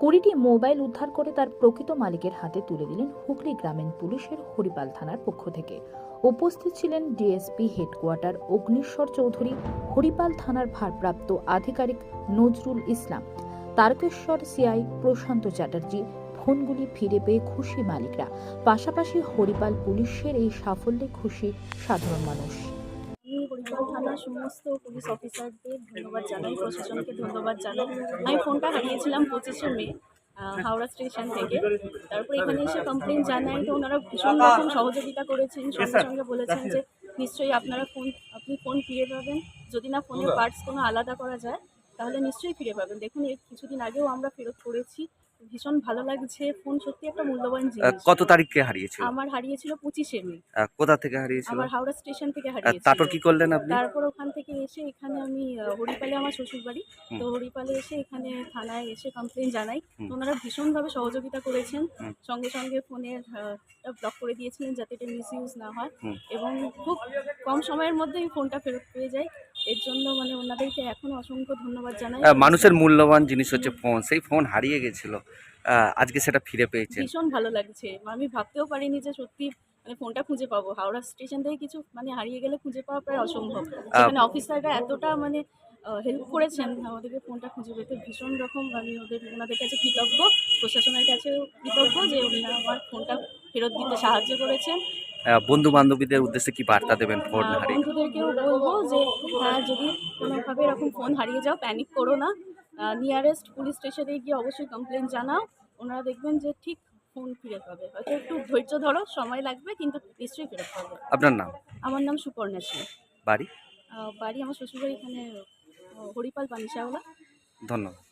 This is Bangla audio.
কুড়িটি মোবাইল উদ্ধার করে তার প্রকৃত মালিকের হাতে তুলে দিলেন হুগলি গ্রামীণ পুলিশের হরিপাল থানার পক্ষ থেকে। উপস্থিত ছিলেন ডিএসপি হেডকোয়ার্টার অগ্নিশ্বর চৌধুরী, হরিপাল থানার ভারপ্রাপ্ত আধিকারিক নজরুল ইসলাম, তারকেশ্বর সিআই প্রশান্ত চ্যাটার্জি, ফোনগুলি ফিরে পেয়ে খুশি মালিকরা। পাশাপাশি হরিপাল পুলিশের এই সাফল্যে খুশি সাধারণ মানুষ। থানার সমস্ত পুলিশ অফিসারদের ধন্যবাদ জানাই প্রশাসনকে ধন্যবাদ জানাই। আমি ফোনটা হারিয়েছিলাম পঁচিশে মে হাওড়া স্টেশন থেকে। তারপর এখানে এসে কমপ্লেন জানাই তো ওনারা ভীষণ রকম সহযোগিতা করেছেন সঙ্গে সঙ্গে বলেছেন যে নিশ্চয়ই আপনারা ফোন আপনি ফোন ফিরে পাবেন। যদি না ফোনের পার্টস কোনো আলাদা করা যায় তাহলে নিশ্চয়ই ফিরে পাবেন। দেখুন এর কিছুদিন আগেও আমরা ফেরত করেছি। ভীষণ ভালো লাগছে। ফোন সত্যি একটা মূল্যবান জিনিস। কত তারিখে হারিয়েছিল? আমার হারিয়েছিল পঁচিশে মে। কোথা থেকে হারিয়েছিল? আমার হাওড়া স্টেশন থেকে হারিয়েছিল। তারপর কি করলেন আপনি? তারপর ওখান থেকে এসে এখানে আমি হরিপালে আমার শ্বশুর বাড়ি তো হরিপালে এসে এখানে থানায় এসে কমপ্লেন জানাই। ওনারা ভীষণভাবে সহযোগিতা করেছেন। সঙ্গে সঙ্গে ফোনের ব্লক করে দিয়েছিলেন যাতে এটা মিস ইউজ না হয়। এবং খুব কম সময়ের মধ্যে আমি ফোনটা ফেরত পেয়ে যাই এর জন্য মানে ওনাদেরকে এখনও অসংখ্য ধন্যবাদ জানাই। মানুষের মূল্যবান জিনিস হচ্ছে ফোন সেই ফোন হারিয়ে গেছিল। আজকে সেটা ফিরে পেয়েছে। ভীষণ ভালো লাগছে। আমি ভাবতেও পারিনি যে সত্যি মানে ফোনটা খুঁজে পাবো। হাওড়া স্টেশন থেকে কিছু মানে হারিয়ে গেলে খুঁজে পাওয়া প্রায় অসম্ভব। সেখানে অফিসাররা এতটা মানে হেল্প করেছেন আমাদেরকে ফোনটা খুঁজে পেতে ভীষণ রকম। আমি ওদের ওনাদের কাছে কৃতজ্ঞ। প্রশাসনের কাছেও কৃতজ্ঞ যে ওনারা আমার ফোনটা ফেরত দিতে সাহায্য করেছেন। বন্ধু বান্ধবীদের উদ্দেশ্যে কি বার্তা দেবেন ফোন হারিয়ে? বন্ধুদেরকেও বলব যে হ্যাঁ যদি কোনোভাবে এরকম ফোন হারিয়ে যাও প্যানিক করো না। নিয়ারেস্ট পুলিশ স্টেশনে গিয়ে অবশ্যই কমপ্লেন জানাও। ওনারা দেখবেন যে ঠিক ফোন ফিরে পাবে। হয়তো একটু ধৈর্য ধরো সময় লাগবে কিন্তু নিশ্চয়ই ফেরত পাবে। আপনার নাম? আমার নাম সুপর্ণা সিং বাড়ি? বাড়ি আমার শ্বশুরবাড়ি এখানে হরিপাল পানিসাওলা ধন্যবাদ।